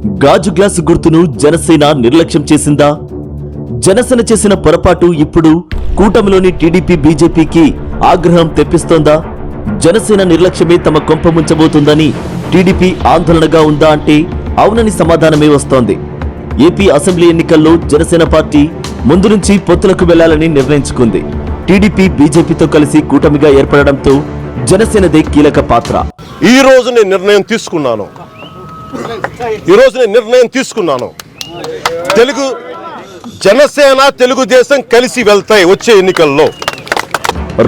గాజు గ్లాసు గుర్తును జనసేన నిర్లక్ష్యం చేసిందా? జనసేన చేసిన పొరపాటు ఇప్పుడు కూటమిలోని టీడీపీ బీజేపీకి ఆగ్రహం తెప్పిస్తోందా? జనసేన నిర్లక్ష్యమే తమ కొంప ముంచబోతుందని టీడీపీ ఆందోళనగా ఉందా అంటే అవునని సమాధానమే వస్తోంది. ఏపీ అసెంబ్లీ ఎన్నికల్లో జనసేన పార్టీ ముందు నుంచి పొత్తులకు వెళ్ళాలని నిర్ణయించుకుంది. టీడీపీ బీజేపీతో కలిసి కూటమిగా ఏర్పడడంతో జనసేనదే కీలక పాత్ర. ఈ రోజు నేను నిర్ణయం తీసుకున్నాను. ఈ రోజు నేను నిర్ణయం తీసుకున్నాను. తెలుగు జనసేన తెలుగుదేశం కలిసి వెళ్తాయి వచ్చే ఎన్నికల్లో.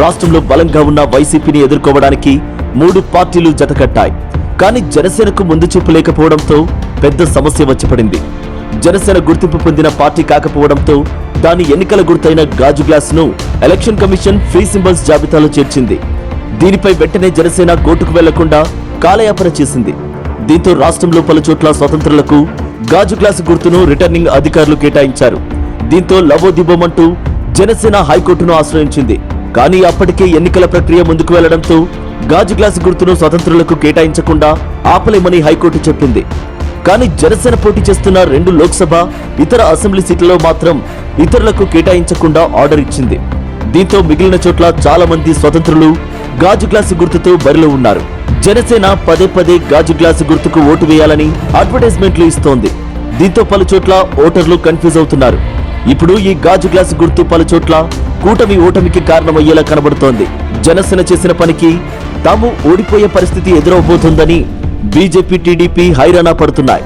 రాష్ట్రంలో బలంగా ఉన్న వైసీపీని ఎదుర్కోవడానికి మూడు పార్టీలు జతకట్టాయి. కానీ జనసేనకు ముందు చూపు లేకపోవడంతో పెద్ద సమస్య వచ్చిపడింది. జనసేన గుర్తింపు పొందిన పార్టీ కాకపోవడంతో దాని ఎన్నికల గుర్తైన గాజు గ్లాస్ను ఎలక్షన్ కమిషన్ ఫ్రీ సింబల్స్ జాబితాలో చేర్చింది. దీనిపై వెంటనే జనసేన కోర్టుకు వెళ్ళకుండా కాలయాపన చేసింది. దీంతో రాష్ట్రంలో పలు చోట్ల స్వతంత్రులకు గాజు గ్లాసు గుర్తును రిటర్నింగ్ అధికారులు కేటాయించారు. దీంతో లవోదిబమంటూ జనసేన హైకోర్టును ఆశ్రయించింది. కానీ అప్పటికే ఎన్నికల ప్రక్రియ ముందుకు వెళ్ళడంతో గాజు గ్లాసు గుర్తును స్వతంత్రులకు కేటాయించకుండా ఆపలేమని హైకోర్టు చెప్పింది. కానీ జనసేన పోటీ చేస్తున్న రెండు లోక్సభ ఇతర అసెంబ్లీ సీట్లలో మాత్రం ఇతరులకు కేటాయించకుండా ఆర్డర్ ఇచ్చింది. దీంతో మిగిలిన చోట్ల చాలా మంది స్వతంత్రులు గాజు గ్లాసు గుర్తుతో బరిలో ఉన్నారు. జనసేన పదే పదే గాజు గ్లాసు గుర్తుకు ఓటు వేయాలని అడ్వర్టైజ్మెంట్లు ఇస్తోంది. దీంతో పలు చోట్ల ఓటర్లు కన్ఫ్యూజ్ అవుతున్నారు. ఇప్పుడు ఈ గాజు గ్లాసు గుర్తు పలు చోట్ల కూటమి ఓటమికి కారణమయ్యేలా కనబడుతోంది. జనసేన చేసిన పనికి తాము ఓడిపోయే పరిస్థితి ఎదురవబోతోందని బీజేపీ టీడీపీ హైరానా పడుతున్నాయి.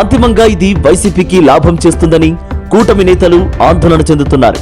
అంతిమంగా ఇది వైసీపీకి లాభం చేస్తుందని కూటమి నేతలు ఆందోళన చెందుతున్నారు.